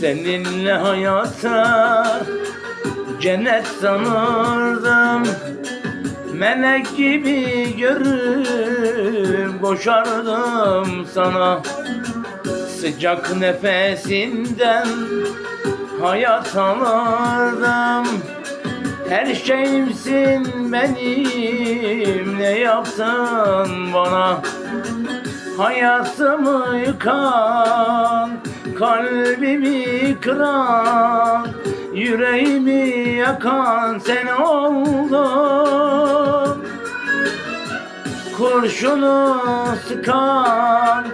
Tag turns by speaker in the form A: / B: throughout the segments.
A: Seninle hayata cennet sanırdım. Melek gibi görüp koşardım sana. Sıcak nefesinden hayat alırdım Her şeyimsin benim ne yaptın bana? Hayatımı yıkan, kalbimi kıran, yüreğimi yakan sen oldun. Kurşunu sıkan,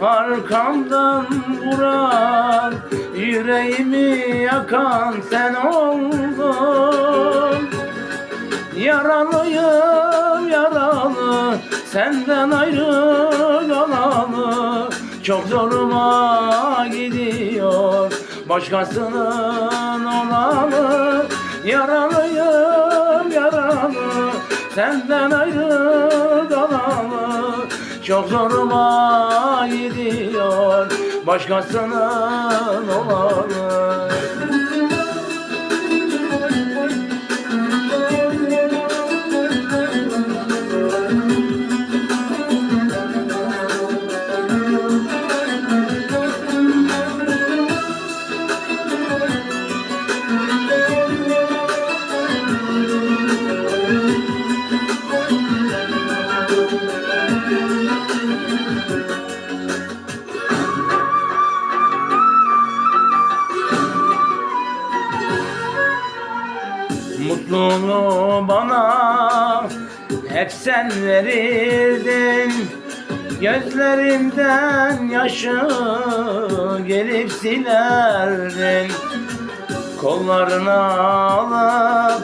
A: arkamdan vuran, yüreğimi yakan sen oldun. Yaralıyım yaralı Senden ayrı kalalı Çok zoruma gidiyor. Başkasının olalı Yaralıyım yaralı. Senden ayrı kalalı Çok zoruma gidiyor. Başkasının olalı Mutluluğu bana hep sen verirdin. Gözlerimden yaşı gelip silerdin. Kollarına alıp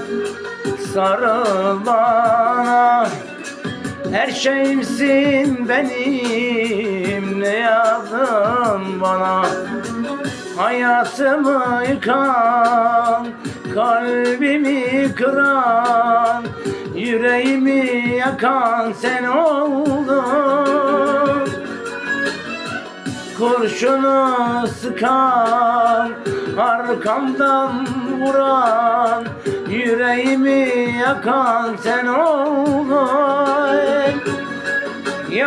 A: sarıl bana Her şeyimsin benim ne yazdın bana Hayatımı yıkan, kalbimi kıran, yüreğimi yakan sen oldun. Kurşunu sıkan, arkamdan vuran, yüreğimi yakan sen oldun.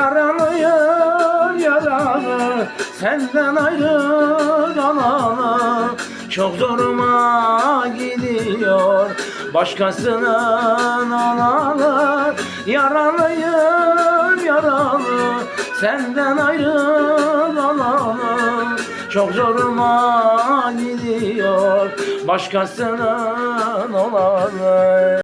A: Yaralıyım yaralı. Senden ayrı kalalı Çok zoruma gidiyor. Başkasının olalı Yaralıyım yaralı. Senden ayrı kalalı Çok zoruma gidiyor. Başkasının olalı